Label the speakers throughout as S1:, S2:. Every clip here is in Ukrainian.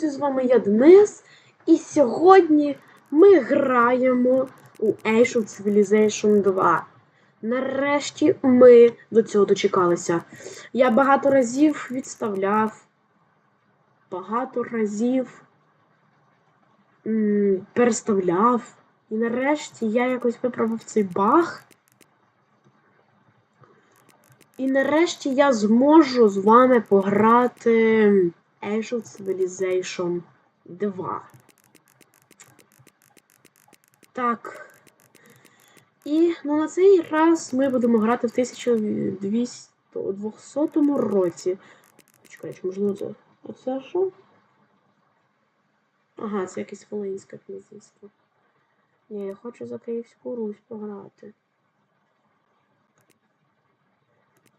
S1: друзі, з вами я Денис. І сьогодні ми граємо у Age of Civilization 2. Нарешті ми до цього дочекалися. Я багато разів відставляв, багато разів переставляв. І нарешті я якось виправив цей баг. І нарешті я зможу з вами пограти Age of Civilization 2. Так. І ну, на цей раз ми будемо грати в 1200 році. Чекай, чи можливо це. Оце що? Ага, це якесь Волинське князівство. Ні, я хочу за Київську Русь пограти.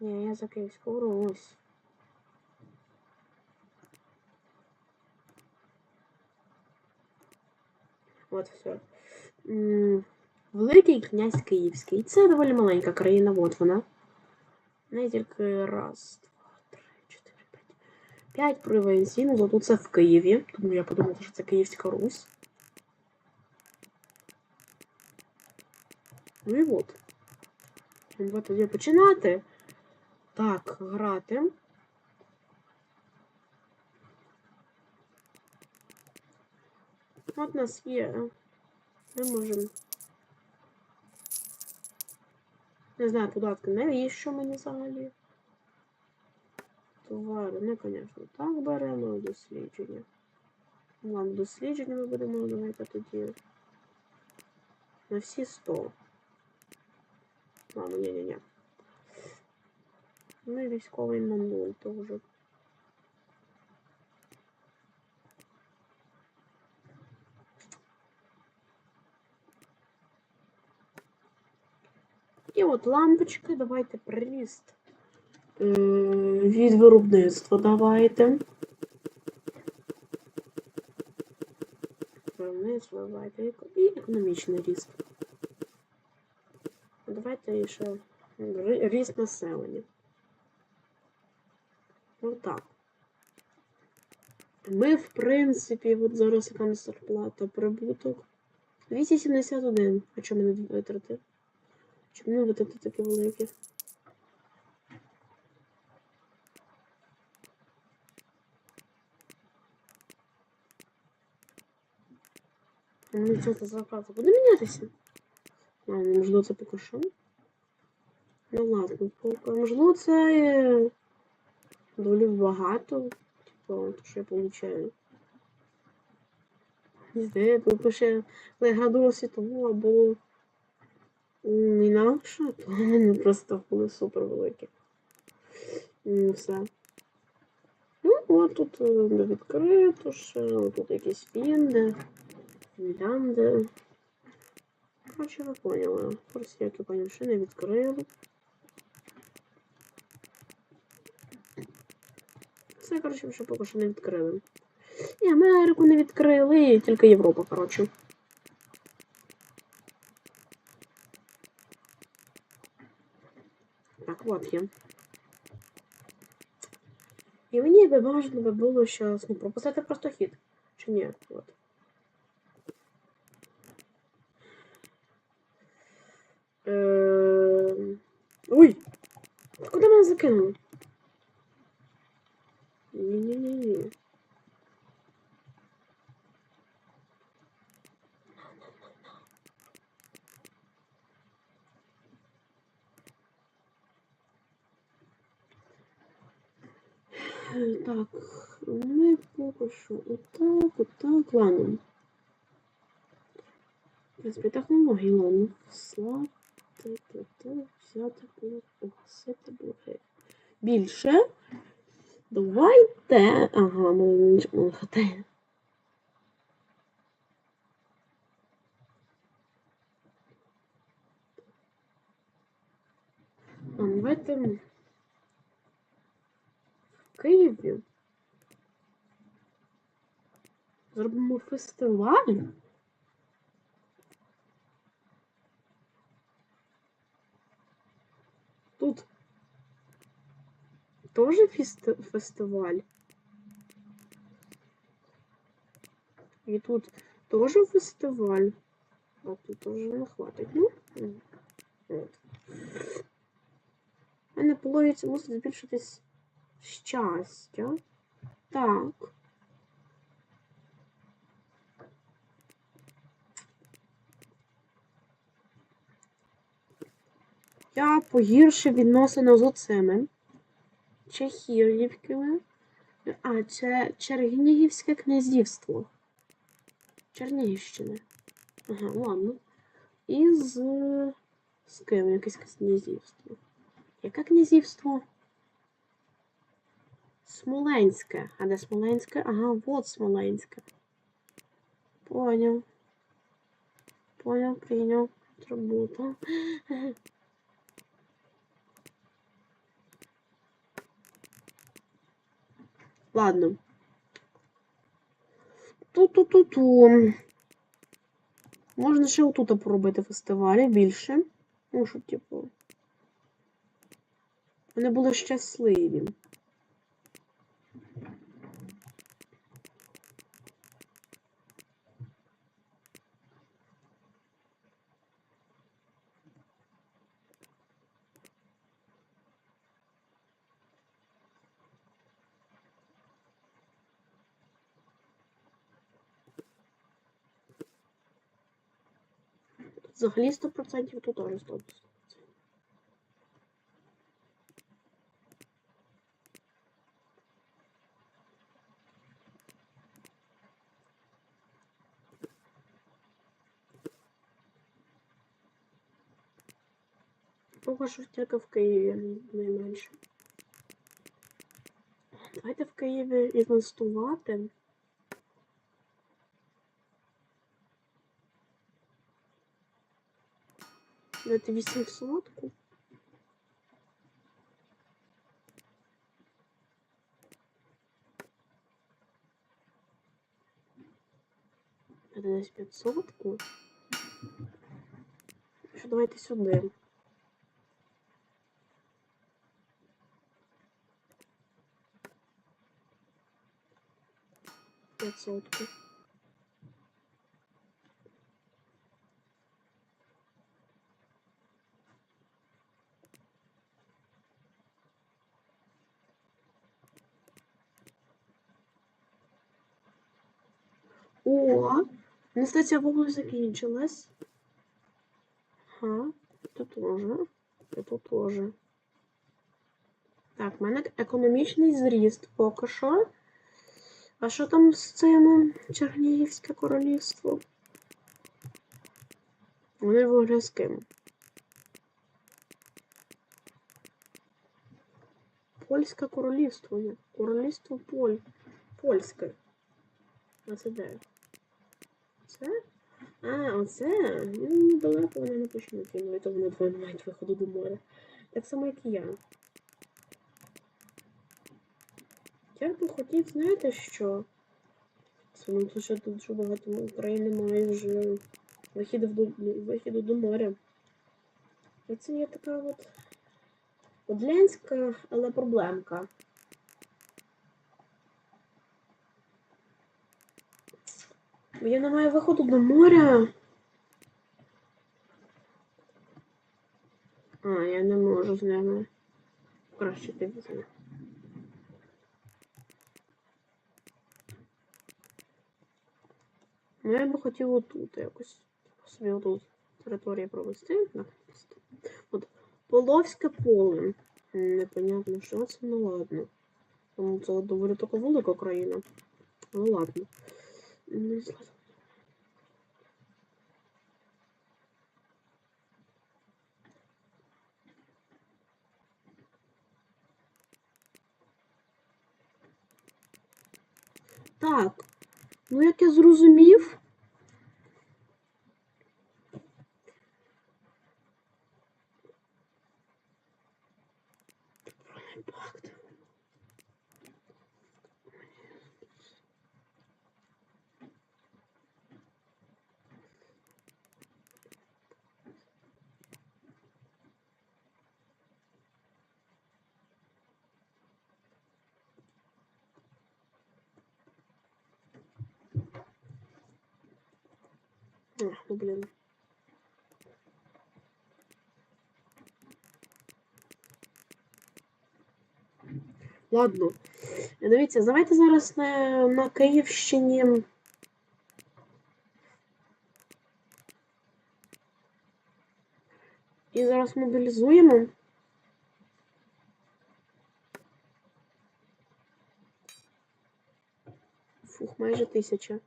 S1: Ні, я за Київську Русь. От все. Великий князь Київський. Це доволі маленька країна, от вона. Не тільки раз, два, три, чотири, п'ять. П'ять провінцій, зато це в Києві. Тому я подумала, що це Київська Русь. Ну і от. Давай тоді починати. Так, грати. От нас є. Ми можемо. Не знаю, податки навіщо мені взагалі. Товари, ну, звісно, так беремо дослідження. Ладно, дослідження ми будемо давайте тоді. На всі 100. Ладно, ні-ні-ні. Ну і військовий на 0 теж. І от лампочки, давайте приріст від виробництва давайте. Виробництво давайте і економічний ріст. Давайте ще ріст населення. Отак. Ми, в принципі, от зараз яка зарплата, прибуток. 271. А чому не витрати? Чому не витрати такі великі? Ну, це зарплата буде мінятися? Ну, можливо, це поки що. Ну ладно. Можливо, це е, доволі багато. Типу, то, що я получаю. Не знаю, тут пише Леградура світову або інакше, то вони просто були супер великі. М, Все. Ну, от тут не відкрито ще, тут якісь фінди, фінлянди. Коротше, ви поняли. Просто як я поняв, ще не відкрили. Це, коротше, ще поки що не відкрили. І Америку не відкрили, і тільки Європа, коротше. Є. І мені би можна би було щось не пропустити просто хід. Чи ні? От. Е... Ой! Куди мене закинули? Ні-ні-ні. Е, Так, ми поки що отак, отак, ладно. В принципі, технології, ладно. Слати, та, взяти, було, погасити, блоги. Більше. Давайте. Ага, ми нічого не хватає. А, давайте Києві зробимо фестиваль. Тут теж фест- фестиваль. І тут теж фестиваль. А тут теж не хватить. Ну, от. У мене по мусить збільшитись щастя. Так. Я погіршив відносини з оцими. Чехір'ївками. А, це Чернігівське князівство. Чернігівщини. Ага, ладно. І з. З ким якесь князівство. Яке князівство? Смоленське. А де Смоленське? Ага, вот Смоленське. Поняв. Поняв, прийняв. Робота. Ладно. Ту-ту-ту-ту. Можна ще отут поробити фестивалі більше. Ну, щоб, типу. Вони були щасливі. Взагалі 100% тут теж 100%. Поки що тільки в Києві найменше. Давайте в Києві інвестувати. Давайте 800. Це десь 500. Що давайте сюди. П'ятсотку. О, анестезія вогню закінчилась. Ага, тут тоже. Тут тоже. Так, в мене економічний зріст поки що. А що там з цим Чернігівське королівство? Вони вугрязькими. Польське королівство. Королівство Поль. Польське. 29. Оце? А, оце? Ну, недалеко вони не почнуть, і то вони двоє не мають виходу до моря. Так само, як і я. Я би хотів, знаєте що? Тому що тут дуже багато України має вже вихід до, вихіду до моря. І це є така от Подлянська, але проблемка. Бо я не маю виходу до моря. А, я не можу з ними. Краще ти візьми. Ну, я би хотів отут якось собі отут території провести. От Половське поле. Непонятно, що це, ну ладно. Тому це доволі така велика країна. Ну ладно. Не знаю. Так, ну як я зрозумів. Ах, ну блін. Ладно. Дивіться, давайте зараз на, на Київщині. І зараз мобілізуємо. Фух, майже тисяча.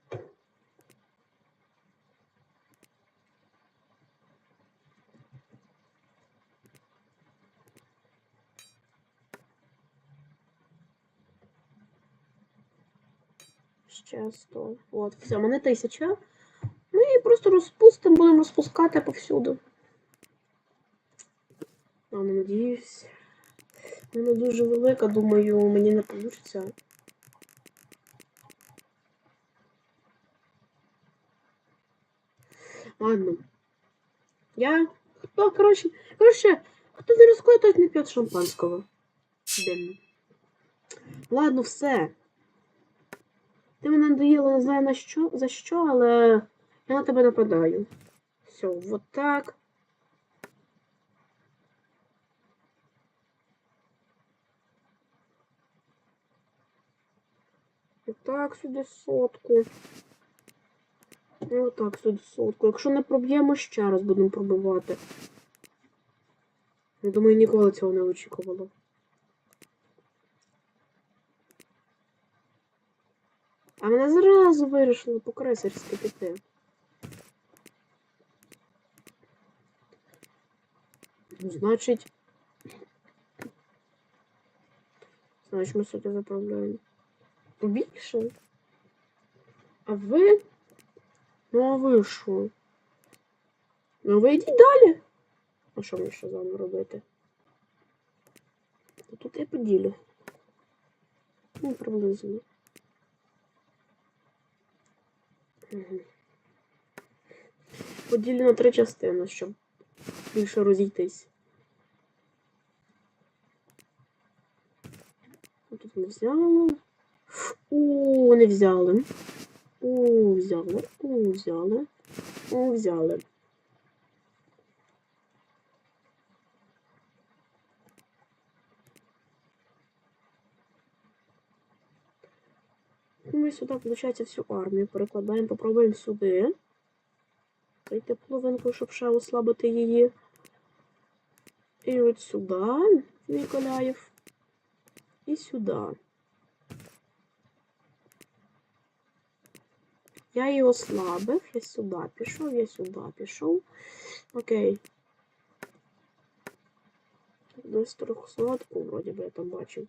S1: 100. От, все, мене тисяча. Ну і просто розпустимо, будемо розпускати повсюди. А, ну, надіюсь. Вона дуже велика, думаю, мені не вийде. Ладно. Я. Хто, коротше, коротше, хто не рискує, тот не п'є шампанського. Блін. Ладно, все. Ти мене надоїла, не знаю на що, за що, але я на тебе нападаю. Все, вот так. І сюди сотку. Отак сюди сотку. Якщо не проб'ємо, ще раз будемо пробивати. Я думаю, ніколи цього не очікувала. А мене зразу вирішили по кресарськи піти. Значить. Значить, ми сюди заправляємо. Більше. А ви? Ну, а ви що? Ну, ви йдіть далі. А що мені ще з вами робити? Тут я поділю. Ну, приблизно. Угу. Поділю на три частини, щоб більше розійтись. Тут не взяли. О, не взяли. О, взяли. О, взяли. О, взяли. Ми сюди, виходить, всю армію перекладаємо, попробуємо сюди. Зайти половинку, щоб ще ослабити її. І от сюди, Миколаїв. І сюди. Я її ослабив, я сюди пішов, я сюди пішов. Окей. Десь трьохсотку, вроді би я там бачив.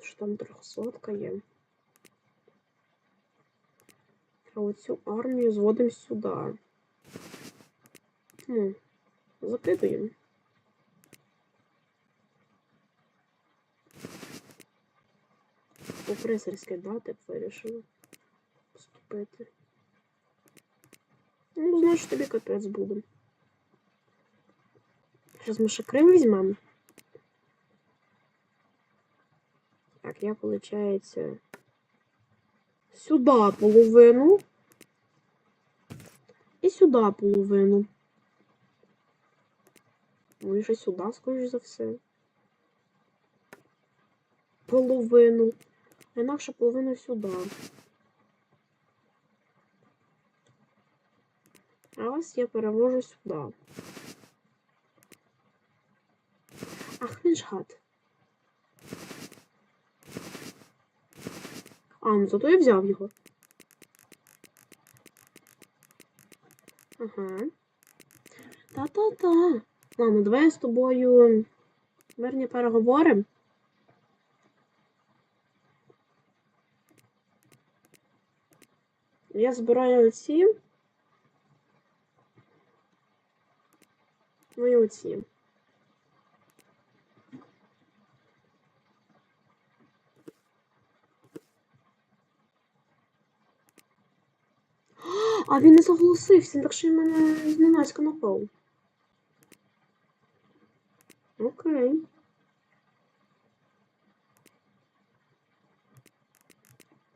S1: Що там трьохсотка є. А оцю армію зводимо сюди. Ну, закидуємо. По кресарській дати б вирішили поступити. Ну, значить тобі капець буде. Зараз ми ще Крим візьмемо. Так, я, виходить, сюди половину. І сюди половину. Ну і ще сюди, скоріш за все. Половину. Інакше половину сюди. А ось я перевожу сюди. Ах, він ж гад. А, ну зато я взяв його. Ага. Та-та-та. Ладно, давай я з тобою мирні переговоримо. Я збираю оці. Ну і оці. А він не заголосився, так що він мене зненацька напав. Окей.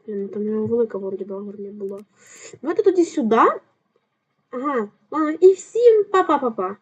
S1: Блін, там його велика вроді багорня була. Давайте тоді сюди. Ага, ладно, і всім па-па-па-па.